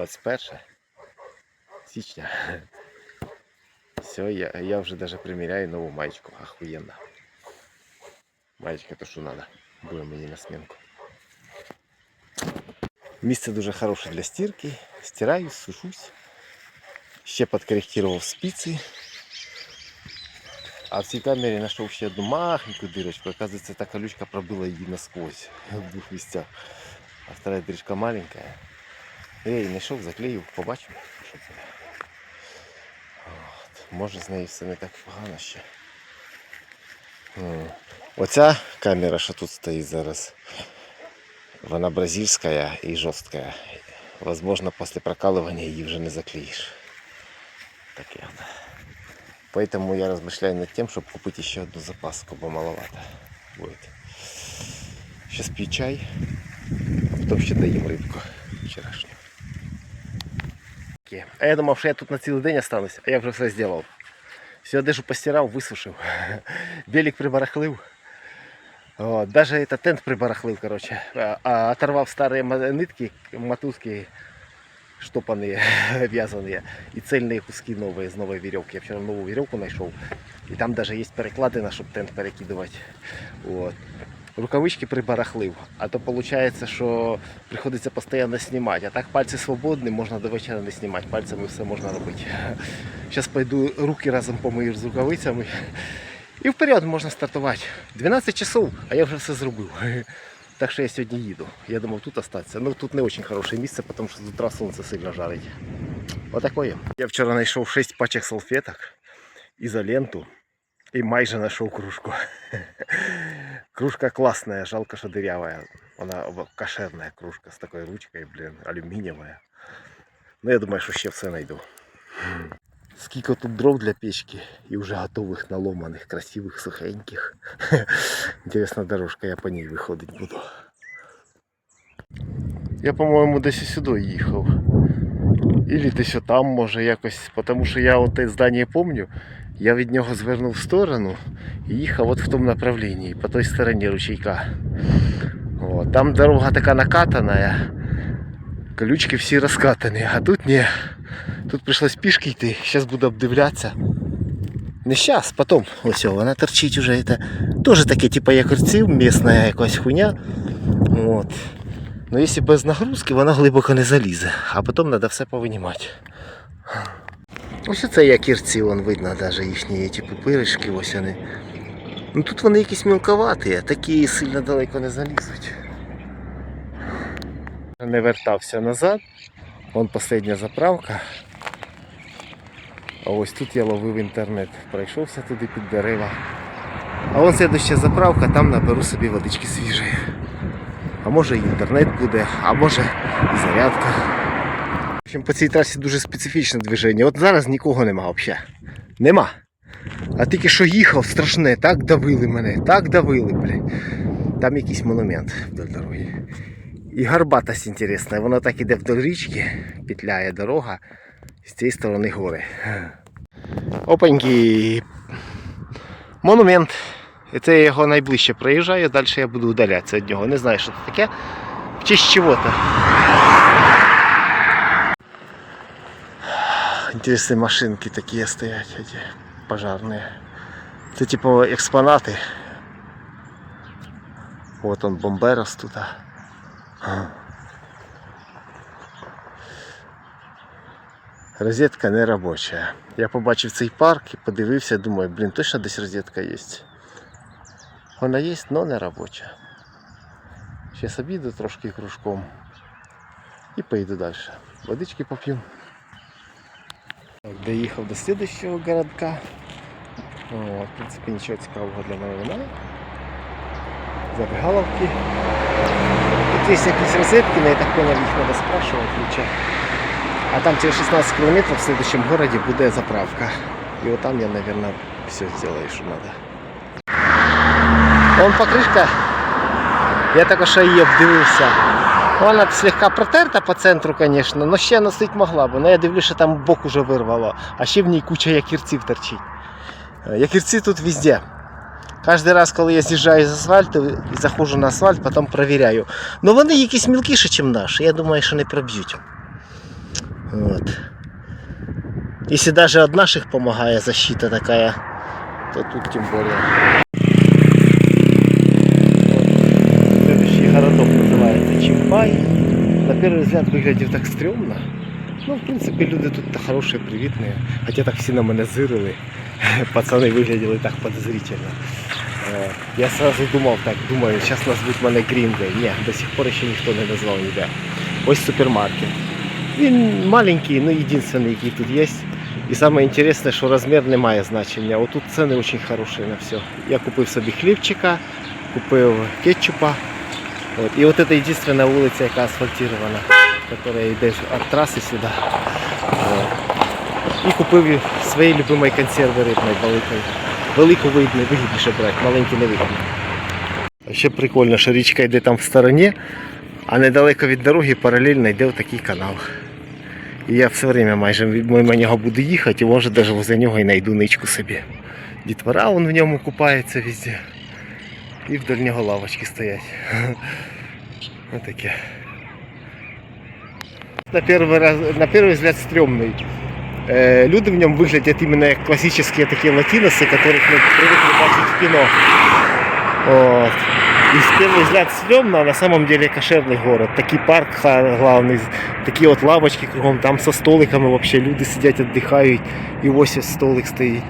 21 січня. Все, я, я вже даже приміряю нову маєчку. Охуєнна. Маєчка то що надо. Буде мені на сменку. Місце дуже хороше для стірки. Стираю, сушусь. Ще підкоректував спиці. А в цій камері знайшов ще одну махеньку дирочку. Оказывается, та колючка пробила її насквозь в двох місцях. А вторая дырочка маленькая. Я її знайшов, заклеїв, побачимо, що це. От. Може з нею все не так погано ще. М. Оця камера, що тут стоїть зараз, вона бразильська і жорстка. Возможно, після прокалування її вже не заклеїш. Таке от. Поэтому я размышляю над тем, чтобы купить еще одну запаску, бо маловато будет. Сейчас пью чай, а потом ще доїм рибку вчорашню. А я думав, що я тут на цілий день останусь, а я вже все зробив. Всю одежу постирав, висушив. Белик прибарахлив. Вот, даже это тент прибарахлив, короче. А, а оторвав старые ма- нитки, мотузки штопанные, вязаные, и цельные куски новые из новой веревки. Я вчера новую веревку нашел, и там даже есть перекладина, чтобы тент перекидывать. Вот. Рукавички прибарахлив, а то виходить, що приходиться постійно знімати. А так пальці свободні, можна до вечора не знімати, пальцями все можна робити. Зараз пойду руки разом помию з рукавицями. І вперед можна стартувати. 12 часов, а я вже все зробив. Так що я сьогодні їду. Я думав тут остатися. Ну тут не дуже хороше місце, тому що з утра сонце сильно жарить. Отакое. Я вчора знайшов 6 пачок салфеток, ізоленту і майже знайшов кружку. Кружка классная, жалко, что дырявая. Она оба- кошерная кружка с такой ручкой, блин, алюминиевая. Ну, я думаю, що ще все знайду. Скільки тут дров для печки і вже готових наломаних, красивих, сухеньких. Інтересна дорожка, я по ній виходити буду. Я, по-моєму, десь і сюди їхав. Ілі десь там, може, якось. Тому що я от те здання пам'ятаю, Я від нього звернув в сторону і їхав от в тому направленні, по той стороні ручейка. От, там дорога така накатана, колючки всі розкатані, а тут ні. Тут прийшлось пішки йти, зараз буду обдивлятися. Не зараз, потім. Ось вона торчить уже. Это теж таке, типу якорців, місна якась хуйня. От. Ну якщо без нагрузки, вона глибоко не залізе, а потім треба все повинімати. Ось це якірці, вон видно навіть їхні ті пупиришки, ось вони. Ну тут вони якісь мілковаті, такі сильно далеко не залізуть. Не вертався назад. Вон остання заправка. А ось тут я ловив інтернет. Пройшовся туди під дерева. А вон слідуща заправка, там наберу собі водички свіжої. А може і інтернет буде, а може і зарядка. Общем, по цій трасі дуже специфічне движення. От зараз нікого нема взагалі. Нема. А тільки що їхав, страшне, так давили мене, так давили, блядь. Там якийсь монумент вдоль дороги. І гарбатость інтересна, вона так іде вдоль річки, петляє дорога, з цієї сторони гори. Опаньки. Монумент. І це його найближче проїжджаю, далі я буду удалятися від нього. Не знаю, що це таке. В честь чого-то. Интересные машинки такие стоять, эти пожарные. Это типа экспонаты. Вот он бомберос тут. Розетка не робоча. Я побачив цей парк і подивився, думаю, блін, точно десь розетка є. Вона є, але не робоча. Зараз обіду трошки кружком і поїду далі. Водички поп'ю. Так, доїхав до слідчого городка. О, в принципі, нічого цікавого для мене немає. Забігаловки. Тут є якісь розетки, але я так понял, їх треба спрашивати ключа. А там через 16 километров в следующем городе буде заправка. И вот там я, наверное, все сделаю, что надо. Вон покришка. Я також що її обдивився. Вона слегка протерта по центру, звісно, але ще носить могла б. Ну я дивлюся, що там бок уже вирвало, а ще в ній куча якірців торчить. Е, Якірці тут везде. Кожен раз, коли я з'їжджаю з асфальту і заходжу на асфальт, потім перевіряю. Ну вони якісь мілкіші, ніж наші. Я думаю, що не проб'ють. Если даже от наших помогает защита такая, то тут тем более. первый взгляд выглядит так стрёмно. Ну, в принципе, люди тут хорошие, привітні. Хоча так всі на мене зирили. Пацани вигляділи так подозрительно. Е, Я сразу думав так, думаю, зараз назвуть мене Грінгой. Ні, до сих пор ще ніхто не назвав ніде. Ось супермаркет. Він маленький, ну єдиний, який тут є. І саме інтересне, що розмір не має значення. Отут ціни дуже хороші на все. Я купив собі хлібчика, купив кетчупа. От. І от це єдина вулиця, яка асфальтирована, яка йде від траси сюди. От. І купив свої любимі консерви рибної великої. Велику видно, вигідніше брати, маленькі не вигідно. Ще прикольно, що річка йде там в стороні, а недалеко від дороги паралельно йде в такий канал. І я все время майже мимо нього буду їхати і може навіть возле нього і знайду ничку собі. Дітвора вон в ньому купається везде І вдоль нього лавочки стоять. Ось таке. На перший, раз, на перший взгляд стрёмный. Э, люди в нем выглядят именно как классические такие латиносы, которых мы привыкли бачить в кино. Вот. И с первый взгляд стрёмно, а на самом деле кошерный город. Такий парк ха- главный, такі от лавочки кругом, там со столиками вообще люди сидять, віддихають, і ось ось столик стоїть.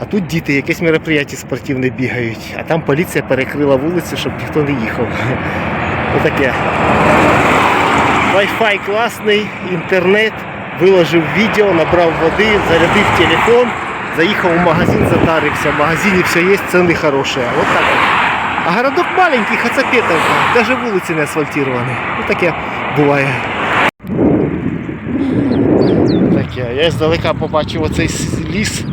А тут діти, якесь мероприятие спортивне бігають, а там поліція перекрила вулицю, щоб ніхто не їхав. Отаке. Wi-Fi класний, інтернет, виложив відео, набрав води, зарядив телефон, заїхав у магазин, затарився. В магазині все є, ціни хороші. Вот так. А городок маленький, Хацапетовка, навіть вулиці не асфальтовані. Ну таке буває. Таке. Я здалека побачив оцей ліс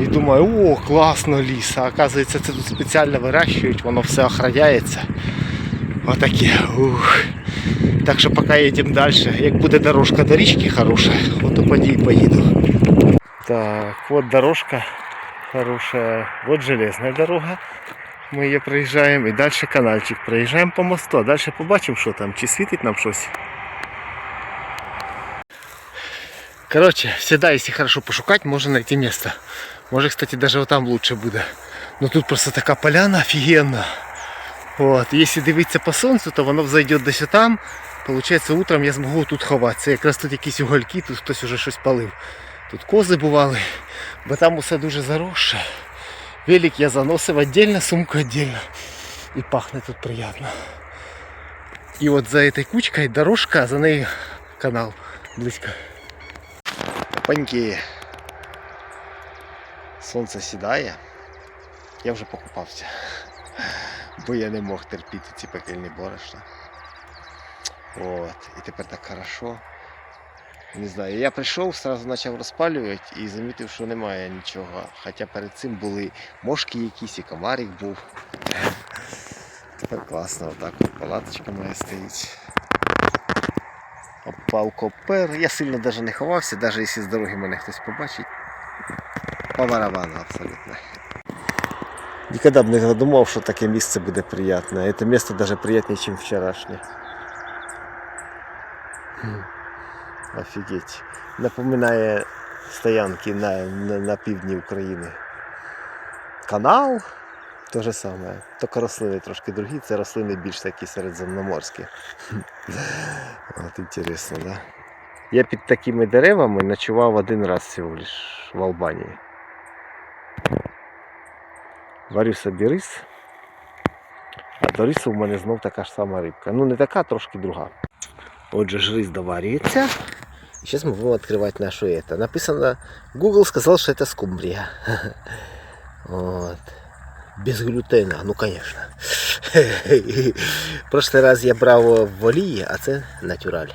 і думаю, о, класно ліс. А оказується, це тут спеціально вирощують, воно все охраняється. Отаке. Ух. Так що поки їдемо далі. Як буде дорожка до річки хороша, от тоді і поїду. Так, от дорожка хорошая. Вот железная дорога. Ми її проїжджаємо і далі канальчик. Проїжджаємо по мосту, а далі побачимо, що там, чи світить нам щось. Короче, всегда, если хорошо пошукать, можно найти место. Может, кстати, даже вот там лучше буде. Но тут просто така поляна офігенна. От, якщо дивитися по сонцю, то воно взойде десь там. Получається, утром я зможу тут ховатися. Якраз тут якісь угольки, тут хтось уже щось палив. Тут кози бували, бо там усе дуже заросше. Велик я заносив віддільно, сумку віддільно. І пахне тут приємно. І от за этой кучкою дорожка, а за нею канал близько. Паньки. Сонце сідає. Я вже покупався. Бо я не мог терпіти ці пекельні борошна. От. І тепер так хорошо. Не знаю, я прийшов, сразу почав розпалювати і замітив, що немає нічого. Хоча перед цим були мошки якісь і комарик був. Тепер класно, отак от палаточка моя стоїть. Опалкопер. Я сильно навіть не ховався, навіть якщо з дороги мене хтось побачить. По абсолютно. Ніколи б не задумав, що таке місце буде приємне. Це місце навіть приємніше, ніж вчорашнє. Офігеть. Напоминає стоянки на, на, на півдні України. Канал те же саме. Тільки рослини трошки другі, це рослини більш такі середземноморські. От інтересно, да? Я під такими деревами ночував один раз всього лиш в Албанії. Варю собі рис. А до рису в мене знов така ж сама рибка. Ну не така, трошки друга. Отже, ж рис доварюється. Сейчас мы будем открывать нашу это. Написано, Google сказал, что это скумбрия. Вот. Без глютена, ну конечно. В прошлый раз я брав в олії, а це натюраль.